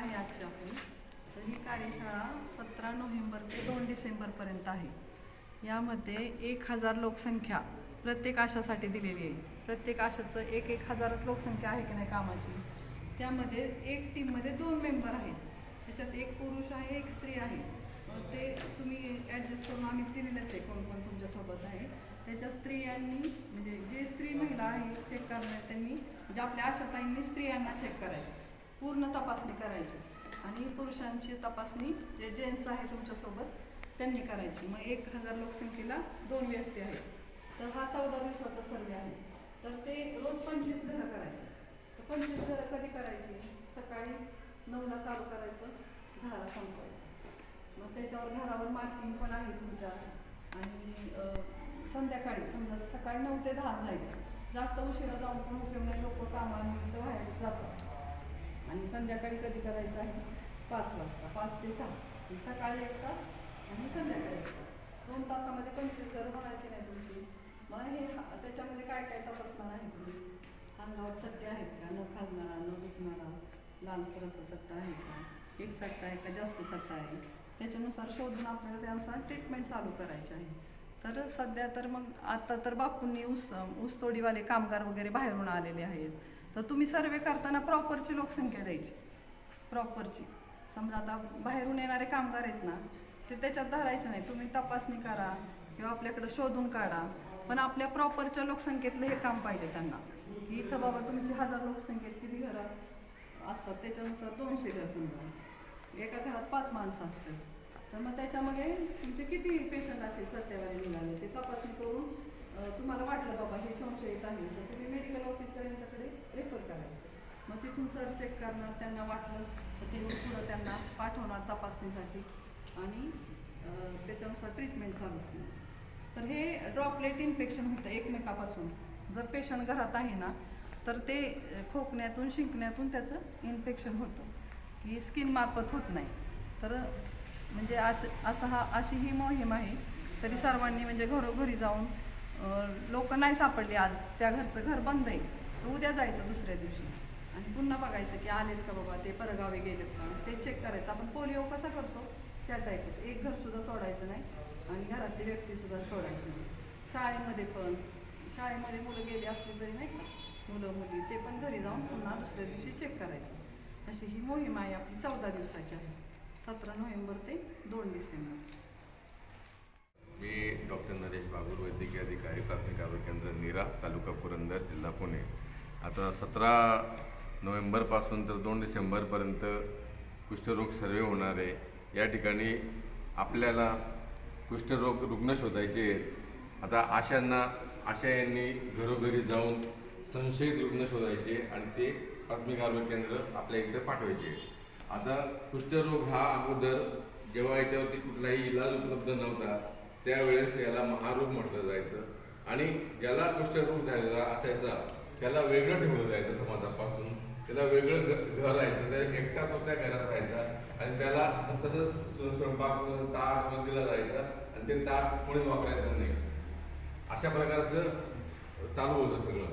आहे आजची आपली तर ही कार्यशाळा सतरा नोव्हेंबर ते दोन डिसेंबरपर्यंत आहे. यामध्ये एक हजार लोकसंख्या प्रत्येक आशासाठी दिलेली आहे. प्रत्येक आशाचं एक एक हजारच लोकसंख्या आहे की नाही कामाची? त्यामध्ये एक टीममध्ये दोन मेंबर आहेत. त्याच्यात एक पुरुष आहे एक स्त्री आहे. ते तुम्ही ॲडजस्ट करून आम्ही दिलेलंच आहे कोण कोण तुमच्यासोबत आहे. त्याच्या स्त्रियांनी म्हणजे जे स्त्री महिला आहे चेक करणार त्यांनी जे आपल्या आशाताईंनी स्त्रियांना चेक करायचं. पूर्ण तपासणी करायची. आणि पुरुषांची तपासणी जे जेंट्स आहे तुमच्यासोबत त्यांनी करायची. मग एक हजार लोकसंख्येला दोन व्यक्ती आहेत. तर हा चौदा दिवसाचा सर्वे आहे. तर ते रोज पंचवीस घरं करायचे. तर पंचवीस घरं कधी करायची? सकाळी नऊला चालू करायचं घराला संपवायचं. मग त्याच्यावर घरावर मार्किंग पण आहे तुमच्या. आणि संध्याकाळी समजा सकाळी नऊ ते दहा जायचं. जास्त उशिरा जाऊन पण उपयोग नाही लोक कामानिमित्त बाहेर जातात. आणि संध्याकाळी कधी करायचं आहे? पाच वाजता. पाच ते सहा. सकाळी एक तास आणि संध्याकाळी एक तास. दोन तासामध्ये पंचवीस दर होणार की नाही तुमची? मग हे त्याच्यामध्ये काय काय तपासणार आहे तुम्ही? अंगावर चट्टे आहेत का? न खाजणारा न दुखणारा? लालसर असा चट्टा आहे का? एक चट्टा आहे का? जास्त चट्टा आहे. त्याच्यानुसार शोधून आपल्याला त्यानुसार ट्रीटमेंट चालू करायची आहे. तर सध्या तर मग आता तर बापूंनी ऊस ऊसतोडीवाले कामगार वगैरे बाहेरून आलेले आहेत. तर तुम्ही सर्वे करताना प्रॉपरची लोकसंख्या द्यायची. प्रॉपरची. समजा आता बाहेरून येणारे कामगार आहेत ना ते त्याच्यात धरायचे नाही. तुम्ही तपासणी करा किंवा आपल्याकडं शोधून काढा. पण आपल्या प्रॉपरच्या लोकसंख्येतलं हे काम पाहिजे त्यांना. की इथं बाबा तुमची हजार लोकसंख्येत किती घरं असतात? त्याच्यानुसार दोनशे घर समजा. एका घरात पाच माणसं असतात. तर मग त्याच्यामध्ये तुमचे किती पेशंट असे सत्यावारी निघाले ते तपासणी करून तुम्हाला वाटलं बाबा हे संशयित आहे तर तुम्ही मेडिकल ऑफिसर यांच्याकडे रेफर करायचं मग तिथून सर चेक करणार त्यांना वाटलं तर ते पुढं त्यांना पाठवणार तपासणीसाठी. आणि त्याच्यानुसार ट्रीटमेंट चालू तर हे ड्रॉपलेट इन्फेक्शन होतं एकमेकापासून. जर पेशंट घरात आहे ना तर ते खोकण्यातून शिंकण्यातून त्याचं इन्फेक्शन होतं. की स्किन मार्फत होत नाही. तर म्हणजे अश असा हा अशी ही मोहीम आहे. तरी सर्वांनी म्हणजे घरोघरी जाऊन लोक नाही सापडली आज. त्या घरचं घर बंद आहे. तर उद्या जायचं दुसऱ्या दिवशी. आणि पुन्हा बघायचं की आलेत का बाबा ते परगावे गेलेत का? ते चेक करायचं. आपण पोलिओ कसा करतो? त्या टाईपच एक घरसुद्धा सोडायचं नाही आणि घरातली व्यक्तीसुद्धा सोडायची नाही. शाळेमध्ये पण. शाळेमध्ये मुलं गेली असली तरी नाही का? मुलं मुली ते पण घरी जाऊन पुन्हा दुसऱ्या दिवशी चेक करायचं. अशी ही मोहीम आहे आपली चौदा दिवसाची आहे. सतरा नोव्हेंबर ते दोन डिसेंबर. मी डॉक्टर नरेश बागूर वैद्यकीय अधिकारी प्राथमिक आरोग्य केंद्र नीरा तालुका पुरंदर जिल्हा पुणे. आता सतरा नोव्हेंबरपासून तर दोन डिसेंबरपर्यंत कुष्ठरोग सर्वे होणार आहे. या ठिकाणी आपल्याला कुष्ठरोग रुग्ण शोधायचे आहेत. आता आशांना आशा यांनी घरोघरी जाऊन संशयित रुग्ण शोधायचे आणि ते प्राथमिक आरोग्य केंद्र आपल्या इथे पाठवायचे आता कुष्ठरोग हा अगोदर जेव्हा याच्यावरती कुठलाही इलाज उपलब्ध नव्हता त्यावेळेस याला महारोग म्हटलं जायचं. आणि ज्याला कुष्ठरोग झालेला असायचा त्याला वेगळं ठेवलं जायचं समाजापासून. त्याला वेगळं घ- घर राहायचं त्या एकटा तो त्या घरात राहायचा. आणि त्याला तसंच स्वयंपाक ताट दिला जायचा. आणि ते ताट कोणी वापरायचं नाही. अशा प्रकारचं चालू होतं सगळं.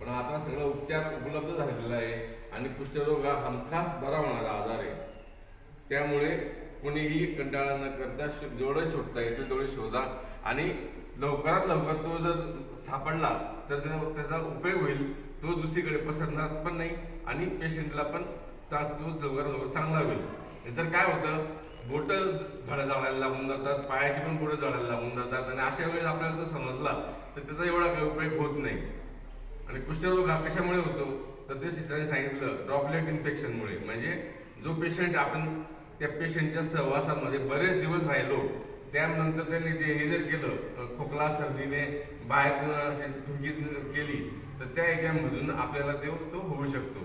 पण आता सगळं उपचार उपलब्ध झालेला आहे. आणि कुष्ठरोग हा हमखास बरा होणारा आजार आहे. त्यामुळे कोणीही कंटाळा न करता जेवढं शोधता येतं तेवढं शोधा. आणि लवकरात लवकर तो जर सापडला तर त्याचा उपयोग होईल. तो दुसरीकडे पसरणार पण नाही आणि पेशंटला पण त्रास तो लवकरात लवकर चांगला होईल. नंतर काय होतं बोट झाडं जाळायला लागून जातात पायाची पण बोटं झाडायला लागून जातात. आणि अशा वेळेस आपल्याला जर समजला तर त्याचा एवढा काही उपयोग होत नाही. आणि कुष्ठरोग हा कशामुळे होतो? तर ते सिस्टरने सांगितलं ड्रॉपलेट इन्फेक्शनमुळे म्हणजे जो पेशंट आपण त्या पेशंटच्या सहवासामध्ये बरेच दिवस राहिलो. त्यानंतर त्यांनी ते हे जर केलं खोकला सर्दीने बाहेर अशी थुकी केली तर त्या याच्यामधून आपल्याला ते तो होऊ शकतो.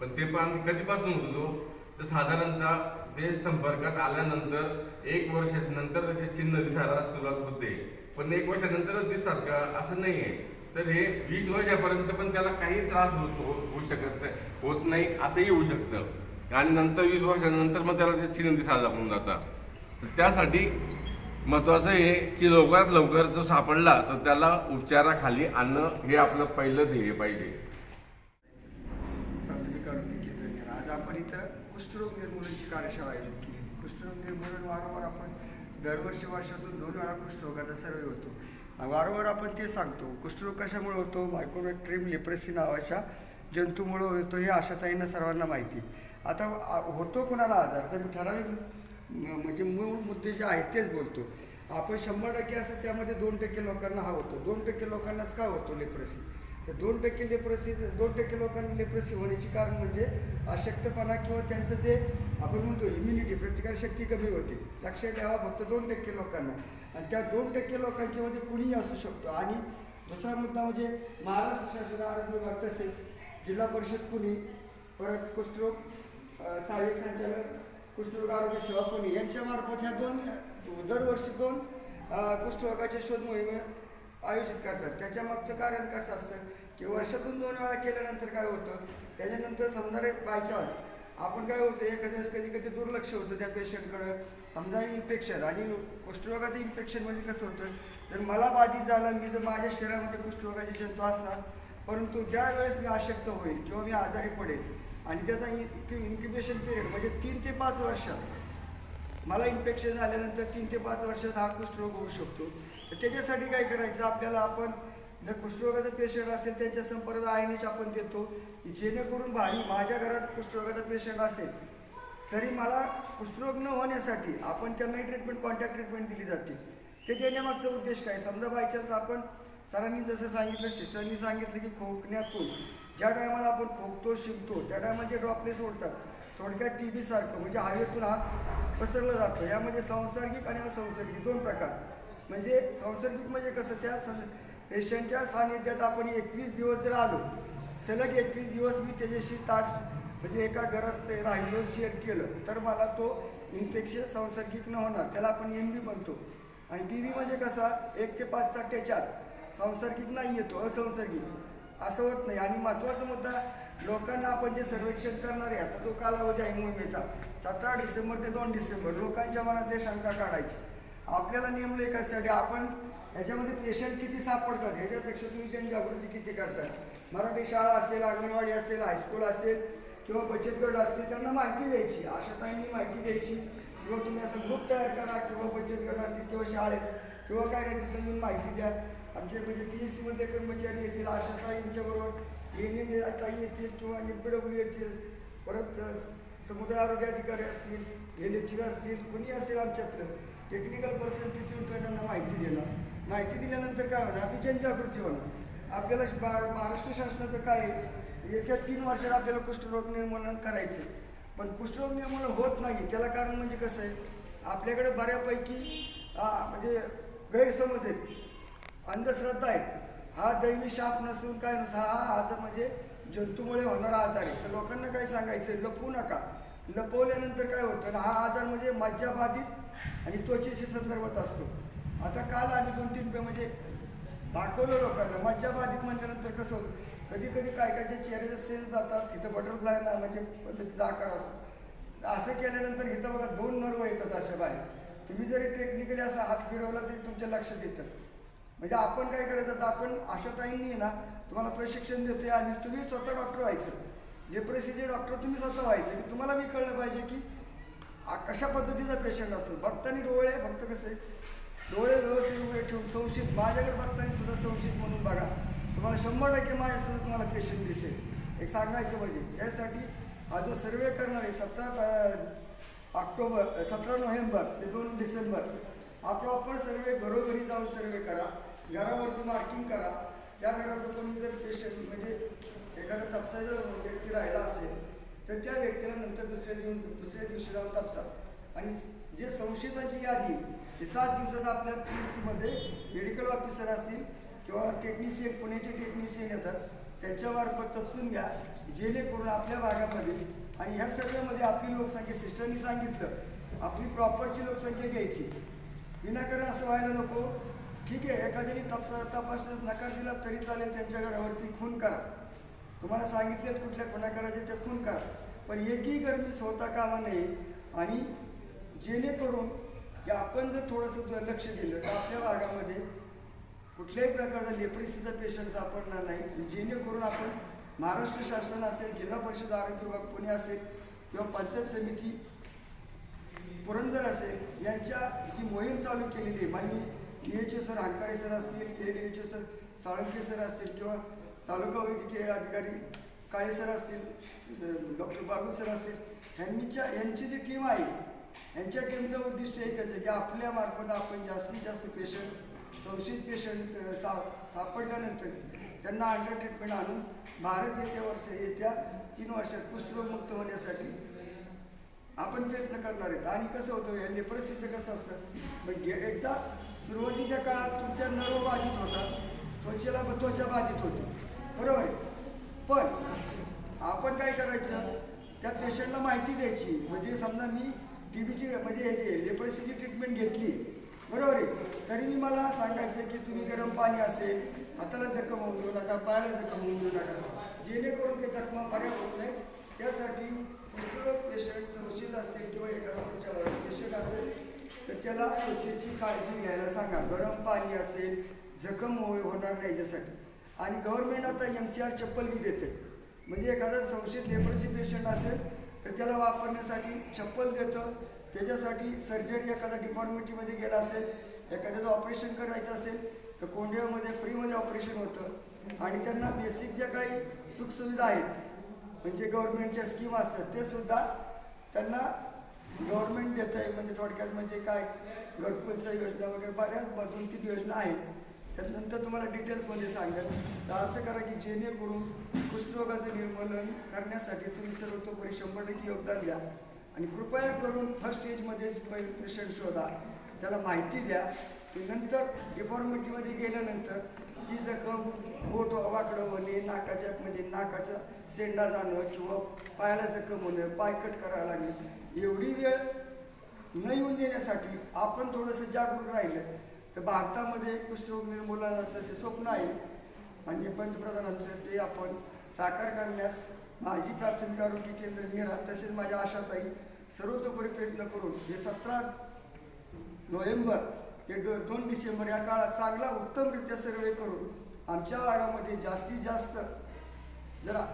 पण ते पण कधीपासून होतो तो तर साधारणतः ते संपर्कात आल्यानंतर एक वर्षानंतर त्याचे चिन्ह दिसायला सुरुवात होते. पण एक वर्षानंतरच दिसतात का? असं नाही आहे तर हे वीस वर्षापर्यंत पण त्याला काही त्रास होत होऊ शकत नाही होत नाही असंही होऊ शकतं. आणि नंतर वीस वर्षानंतर मग त्याला ते चिन्ह दिसायला लागून जातात. तर त्यासाठी महत्त्वाचं आहे की लवकरात लवकर जो सापडला तर त्याला उपचाराखाली आणणं हे आपलं पहिलं ध्येय पाहिजे. प्राथमिक आपण इथं कुष्ठरोग निर्मूलनची कार्यशाळा आयोजित केली. कुष्ठरोग निर्मूलन वारंवार आपण दरवर्षी वर्षातून दोन वेळा कुष्ठरोगाचा सर्वे होतो. वारंवार आपण ते सांगतो कुष्ठरोग कशामुळे होतो? मायक्रोबॅक्टेरियम लिप्रेसी नावाच्या जंतूमुळे होतो हे आशाताईंना सर्वांना माहिती. आता होतो कुणाला आजार? तर मी ठराविक म्हणजे मूळ मुद्दे जे आहेत तेच बोलतो. आपण शंभर टक्के असं त्यामध्ये दोन टक्के लोकांना हा होतो. दोन टक्के लोकांनाच का होतो लेप्रसी तर दोन टक्के लेप्रसी दोन टक्के लोकांना लेप्रसी होण्याची कारण म्हणजे अशक्तपणा किंवा त्यांचं जे आपण म्हणतो इम्युनिटी प्रतिकारशक्ती कमी होते. लक्षात घ्यावा फक्त दोन टक्के लोकांना. आणि त्या दोन टक्के लोकांच्या मध्ये कुणीही असू शकतो. आणि दुसरा मुद्दा म्हणजे महाराष्ट्र शासन आरोग्य विभाग तसेच जिल्हा परिषद पुणे परत कुष्ठरोग सहाय्यक संचालक कुष्ठरोग आरोग्य सेवा पुणे यांच्यामार्फत ह्या दोन दरवर्षी दोन कुष्ठरोगाच्या शोध मोहिमे आयोजित करतात. त्याच्या मागचं कारण कसं असतं की वर्षातून दोन वेळा केल्यानंतर काय होतं? त्याच्यानंतर समजा बायचान्स आपण काय होतं एखाद्या वेळेस कधी कधी दुर्लक्ष होतं त्या पेशंटकडं. समजा इन्फेक्शन आणि कुष्ठरोगाचं इन्फेक्शन म्हणजे कसं होतं? जर मला बाधित झालं मी जर माझ्या शरीरामध्ये कुष्ठरोगाचे जंतू असणार परंतु ज्या वेळेस मी अशक्त होईल किंवा मी आजारी पडेल आणि त्याचा इन्क्युबेशन पिरियड म्हणजे तीन ते पाच वर्षात मला इन्फेक्शन झाल्यानंतर तीन ते पाच वर्षात हा कुष्ठरोग होऊ शकतो. तर त्याच्यासाठी काय करायचं? आपल्याला आपण जर कुष्ठरोगाचा पेशंट असेल त्यांच्या संपर्क आयनिश आपण देतो. जेणेकरून भाई माझ्या घरात कुष्ठरोगाचा पेशंट असेल तरी मला कुष्ठरोग न होण्यासाठी आपण त्यांनाही ट्रीटमेंट कॉन्टॅक्ट ट्रीटमेंट दिली जाते. ते देण्यामागचा उद्देश काय? समजा बायचान्स आपण सरांनी जसं सांगितलं सिस्टरनी सांगितलं की खोकण्यातून ज्या टायमाला आपण खोकतो शिकतो त्या टायमाचे जे ड्रॉपलेट्स ओढतात थोडक्यात टी बी सारखं म्हणजे हवेतून आज पसरलं जातो. यामध्ये संसर्गिक आणि असंसर्गिक दोन प्रकार. म्हणजे संसर्गिक म्हणजे कसं त्या सं पेशंटच्या सानिध्यात आपण एकवीस दिवस जर आलो सलग एकवीस दिवस मी त्याच्याशी ताट म्हणजे एका घरात ते राहिलो शेअर केलं तर मला तो इन्फेक्शन संसर्गिक न होणार. त्याला आपण एम बी म्हणतो. आणि टी बी म्हणजे कसा एक ते पाच त्याच्यात संसर्गिक नाही येतो असंसर्गिक असं होत नाही. आणि महत्त्वाचा मुद्दा लोकांना आपण जे सर्वेक्षण करणार आहे आता तो कालावधी आहे मोहिमेचा. सतरा डिसेंबर ते दोन डिसेंबर लोकांच्या मनातल्या शंका काढायची. आपल्याला नेमलं एकासाठी आपण ह्याच्यामध्ये पेशंट किती सापडतात ह्याच्यापेक्षा तुम्ही जनजागृती किती करतात? मराठी शाळा असेल अंगणवाडी असेल हायस्कूल असेल किंवा बचत गट असतील त्यांना माहिती द्यायची. आशाताईंनी माहिती द्यायची. किंवा तुम्ही असं ग्रुप तयार करा किंवा बचत गट असतील किंवा शाळेत किंवा काय नाही तिथं माहिती द्या. आमचे म्हणजे पी एस सीमध्ये कर्मचारी येतील आशाताईंच्याबरोबर एन एम ताई येतील किंवा एम पी डब्ल्यू येतील. परत समुदाय आरोग्य अधिकारी असतील हे लेक्चर असतील कुणी असेल आमच्यातलं टेक्निकल पर्सन तिथे येऊन त्यांना माहिती देणार. माहिती दिल्यानंतर काय होणार? आपली जनजागृती होणार. आपल्याला बा- महाराष्ट्र शासनाचं काय आहे? येत्या तीन वर्षात आपल्याला कुष्ठरोग निर्मूलन करायचं आहे. पण कुष्ठरोग निर्मूलन होत नाही. त्याला कारण म्हणजे कसं आहे? आपल्याकडे बऱ्यापैकी म्हणजे गैरसमज आहेत. अंधश्रद्धा आहे. हा दैवी शाप नसून काय नसून हा आजार म्हणजे जंतूमुळे होणारा आजार आहे. तर लोकांना काय सांगायचं लपवू नका. लपवल्यानंतर काय होतं ना हा आजार म्हणजे मज्जाबाधित आणि त्वचेशी संदर्भात असतो. आता काल आम्ही दोन तीन रुपये म्हणजे दाखवलं लोकांना मज्जाबाधित म्हणल्यानंतर कसं होतं? कधी कधी काय कायच्या चेहऱ्याचे सेल्स जातात तिथं बटरफ्लाय ना म्हणजे पद्धतीचा आकार असतो. असं केल्यानंतर इथं बघा दोन नर्व येतात अशा बाहेर. तुम्ही जरी टेक्निकली असा हात फिरवला तरी तुमच्या लक्षात येतं. म्हणजे आपण काय करायचं आता आपण आशाताईंनी ना तुम्हाला प्रशिक्षण देतोय आणि तुम्ही स्वतः डॉक्टर व्हायचं. जे प्रसिद्ध डॉक्टर तुम्ही स्वतः व्हायचं. की तुम्हाला मी कळलं पाहिजे की कशा पद्धतीचा पेशंट असतो. बघताना डोळे फक्त कसे? डोळे व्यवस्थित उभे ठेवून संशयित माझ्याकडे बघताना सुद्धा संशयित म्हणून बघा. तुम्हाला शंभर टक्के माझ्यासुद्धा तुम्हाला पेशंट दिसेल. एक सांगायचं म्हणजे त्यासाठी हा जो सर्वे करणार आहे सतरा ऑक्टोबर सतरा नोव्हेंबर ते दोन डिसेंबर हा प्रॉपर सर्वे घरोघरी जाऊन सर्वे करा. घरावरती मार्किंग करा. त्या घरावर कोणी जर पेशंट म्हणजे एखादा तपसा जर व्यक्ती राहिला असेल तर त्या व्यक्तीला नंतर दुसऱ्या दिवशी दुसऱ्या दिवशी जाऊन तपसा. आणि जे संशयितांची यादी ही सात दिवसात आपल्या पी एस सीमध्ये मेडिकल ऑफिसर असतील किंवा टेक्निशियन पुण्याचे टेक्निशियन येतात त्यांच्यामार्फत तपसून घ्या. जेणेकरून आपल्या भागामध्ये आणि ह्या सगळ्यामध्ये आपली लोकसंख्या सिस्टरनी सांगितलं आपली प्रॉपरची लोकसंख्या घ्यायची. विनाकारण असं व्हायला नको. ठीक आहे एखाद्याने तपास तपासण्यास नकार दिला तरी चालेल त्यांच्या घरावरती खून करा. तुम्हाला सांगितलेत कुठल्या खुना करायचे ते खून करा. पण एकही गर्मी स्वतः कामा नये आणि जेणेकरून की आपण जर थोडंसं लक्ष दिलं तर आपल्या भागामध्ये कुठल्याही प्रकारचा लेप्रेसीचा पेशंट सापडणार नाही. जेणेकरून आपण महाराष्ट्र शासन असेल जिल्हा परिषद आरोग्य विभाग पुणे असेल किंवा पंचायत समिती पुरंदर असेल यांच्या जी मोहीम चालू केलेली आहे माननीय D H O sir Hankare sir असतील A D H O sir Salunkhe sir असतील किंवा तालुका वैद्यकीय अधिकारी काळे सर असतील डॉक्टर बागू सर असतील ह्यांच्या यांची जी टीम आहे यांच्या टीमचं उद्दिष्ट एकच आहे की आपल्या मार्फत आपण जास्तीत जास्त पेशंट संशयित पेशंट सा सापडल्यानंतर त्यांना अंडर ट्रीटमेंट आणून भारत येत्या वर्ष येत्या तीन वर्षात कुष्ठरोगमुक्त होण्यासाठी आपण प्रयत्न करणार आहेत. आणि कसं होतं या नेपरसीचं कसं असतं मग एकदा सुरुवातीच्या काळात तुमच्या नर्व बाधित होता. त्वचेला त्वचा बाधित होती. बरोबर आहे? पण आपण काय करायचं? त्या पेशंटला माहिती द्यायची. म्हणजे समजा मी टी बीची म्हणजे हे लेप्रसीची ट्रीटमेंट घेतली. बरोबर आहे? तरी मी मला सांगायचं की तुम्ही गरम पाणी असेल हाताला जखम होऊन देऊ नका पायाला जखम होऊन देऊ नका. जेणेकरून ते जखमा बऱ्या होत नाही. त्यासाठी कुष्ठरोग पेशंट संशयित असतील किंवा एखादा तुमच्या पेशंट असेल तर त्याला त्वचेची काळजी घ्यायला सांगा. गरम पाणी असेल जखम होय होणार नाही याच्यासाठी. आणि गव्हर्नमेंट आता एम सी आर चप्पल बी देते. म्हणजे एखादा संशयित लेबरची पेशंट असेल तर त्याला वापरण्यासाठी चप्पल देतं. त्याच्यासाठी सर्जरी एखादा डिपॉर्टमेंटमध्ये गेला असेल एखाद्याचं ऑपरेशन करायचं असेल तर कोंडियामध्ये फ्रीमध्ये ऑपरेशन होतं. आणि त्यांना बेसिक ज्या काही सुखसुविधा आहेत म्हणजे गव्हर्नमेंटच्या स्कीम असतात ते सुद्धा त्यांना गव्हर्नमेंट देत आहे म्हणजे थोडक्यात म्हणजे काय? घरकुलच्या योजना वगैरे बऱ्याच दोन तीन योजना आहेत. त्यानंतर तुम्हाला डिटेल्समध्ये सांगेल तर असं करा की जेणेकरून कुष्ठरोगाचं निर्मूलन करण्यासाठी तुम्ही सर्वतोपरी शंभर टक्के योगदान द्या. आणि कृपया करून फर्स्ट स्टेजमध्येच पेशंट शोधा. त्याला माहिती द्या. की नंतर डिफॉर्मिटीमध्ये गेल्यानंतर ती जखम बोट वाकडं होणे नाकाच्या म्हणजे नाकाचा सेंडा जाणं किंवा पायाला जखम होणं पाय कट करावं लागणे एवढी वेळ न येऊन देण्यासाठी आपण थोडंसं जागरूक राहिलं तर भारतामध्ये कुष्ठरोग निर्मूलनाचं जे स्वप्न आहे आणि पंतप्रधानांचं ते आपण साकार करण्यास माझी प्राथमिक आरोग्य केंद्र निरा तसेच माझ्या आशाताई सर्वतोपरी प्रयत्न करून हे सतरा नोव्हेंबर ते डो दोन डिसेंबर या काळात चांगला उत्तमरित्या सर्वे करून आमच्या भागामध्ये जास्तीत जास्त जरा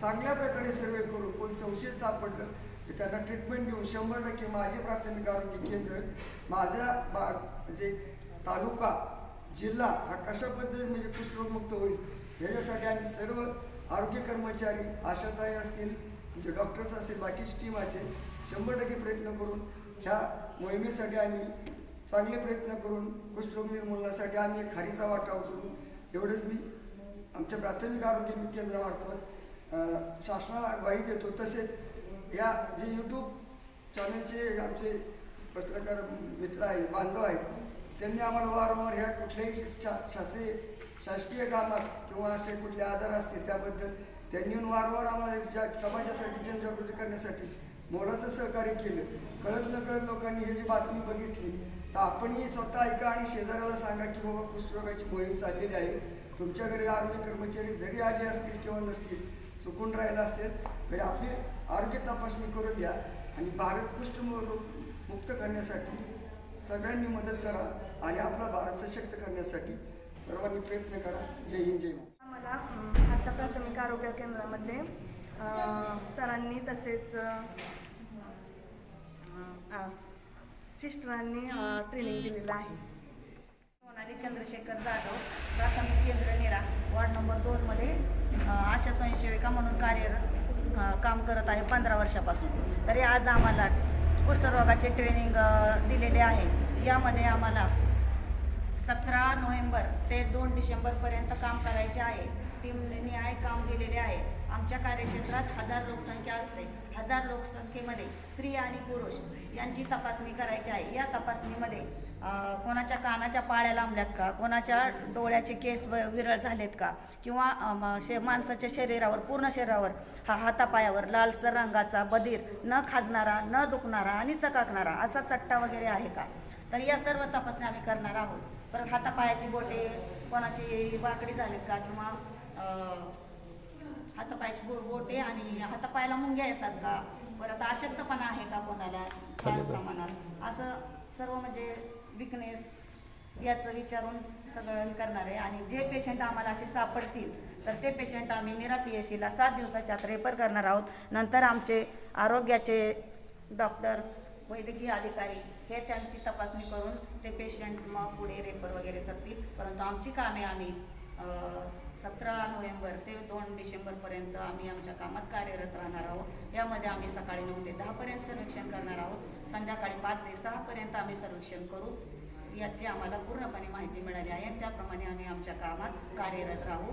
चांगल्या प्रकारे सर्वे करून कोण संशयित सापडलं तर त्यांना ट्रीटमेंट देऊन शंभर टक्के माझे प्राथमिक आरोग्य केंद्र माझ्या बा म्हणजे तालुका जिल्हा हा कशा पद्धतीने म्हणजे कुष्ठरोगमुक्त होईल याच्यासाठी आम्ही सर्व आरोग्य कर्मचारी आशाताई असतील म्हणजे डॉक्टर्स असतील बाकीची टीम असेल शंभर टक्के प्रयत्न करून ह्या मोहिमेसाठी आम्ही चांगले प्रयत्न करून कुष्ठरोग निर्मूलनासाठी आम्ही एक खारीचा वाटा उचलू एवढंच मी आमच्या प्राथमिक आरोग्य केंद्रामार्फत शासनाला ग्वाही देतो. तसेच या जे यूट्यूब चॅनलचे आमचे पत्रकार मित्र आहेत बांधव आहेत त्यांनी आम्हाला वारंवार ह्या कुठल्याही शा शास्त्रीय शासकीय कामात किंवा असे कुठले आजार असतील त्याबद्दल त्यांनी येऊन वारंवार आम्हाला ज्या समाजासाठी जनजागृती करण्यासाठी मोलाचं सहकार्य केलं. कळत न कळत लोकांनी ही जी बातमी बघितली तर आपणही स्वतः ऐका आणि शेजाऱ्याला सांगा की बाबा कुष्ठरोगाची मोहीम चाललेली आहे. तुमच्या घरी आरोग्य कर्मचारी जरी आले असतील किंवा नसतील चुकून राहिला असेल तरी आपली आरोग्य तपासणी करून घ्या आणि भारत कुष्ठ मुक्त करण्यासाठी सगळ्यांनी मदत करा आणि आपला भारत सशक्त करण्यासाठी सर्वांनी प्रयत्न करा. जय हिंद जय महाराष्ट्र. आम्हाला अं, आता प्राथमिक आरोग्य केंद्रामध्ये सरांनी तसेच सिस्टरांनी ट्रेनिंग दिलेलं आहे. सोनाली चंद्रशेखर जाधव प्राथमिक केंद्र निरा वार्ड नंबर दोनमध्ये. आशा स्वयंसेविका म्हणून कार्यरत काम करत आहे पंधरा वर्षापासून. तरी आज आम्हाला कुष्ठरोगाचे ट्रेनिंग दिलेले आहे. यामध्ये आम्हाला सतरा नोव्हेंबर ते दोन डिसेंबरपर्यंत काम करायचे आहे. टीमने आहे काम दिलेले आहे. आमच्या कार्यक्षेत्रात हजार लोकसंख्या असते. हजार लोकसंख्येमध्ये स्त्री आणि पुरुष यांची तपासणी करायची आहे. या तपासणीमध्ये कोणाच्या कानाच्या पाळ्या लांबल्यात का? कोणाच्या डोळ्याचे केस व- विरळ झालेत का? किंवा शे माणसाच्या शरीरावर पूर्ण शरीरावर हा हातापायावर लालसर रंगाचा बधीर न खाजणारा न दुखणारा आणि चकाकणारा असा चट्टा वगैरे आहे का? तर या सर्व तपासण्या आम्ही करणार आहोत. परत हातापायाची बोटे कोणाची वाकडी झालीत का? किंवा हातापायाची बो बोटे आणि हातापायाला मुंग्या येतात का? परत अशक्तपणा आहे का कोणाला? फार प्रमाणात. असं सर्व म्हणजे विकनेस याचं विचारून सगळं करणार. आहे आणि जे पेशंट आम्हाला असे सापडतील तर ते पेशंट आम्ही निरा पी एस सीला सात दिवसाच्या आत रेफर करणार आहोत. नंतर आमचे आरोग्याचे डॉक्टर वैद्यकीय अधिकारी हे त्यांची तपासणी करून ते पेशंट मग पुढे रेफर वगैरे करतील. परंतु आमची कामे आम्ही सतरा नोव्हेंबर ते दोन डिसेंबरपर्यंत आम्ही आमच्या कामात कार्यरत राहणार आहोत. यामध्ये आम्ही सकाळी नऊ ते दहापर्यंत सर्वेक्षण करणार आहोत. संध्याकाळी पाच ते सहापर्यंत आम्ही सर्वेक्षण करू. याची आम्हाला पूर्णपणे माहिती मिळाली आहे त्याप्रमाणे आम्ही आमच्या कामात कार्यरत राहू.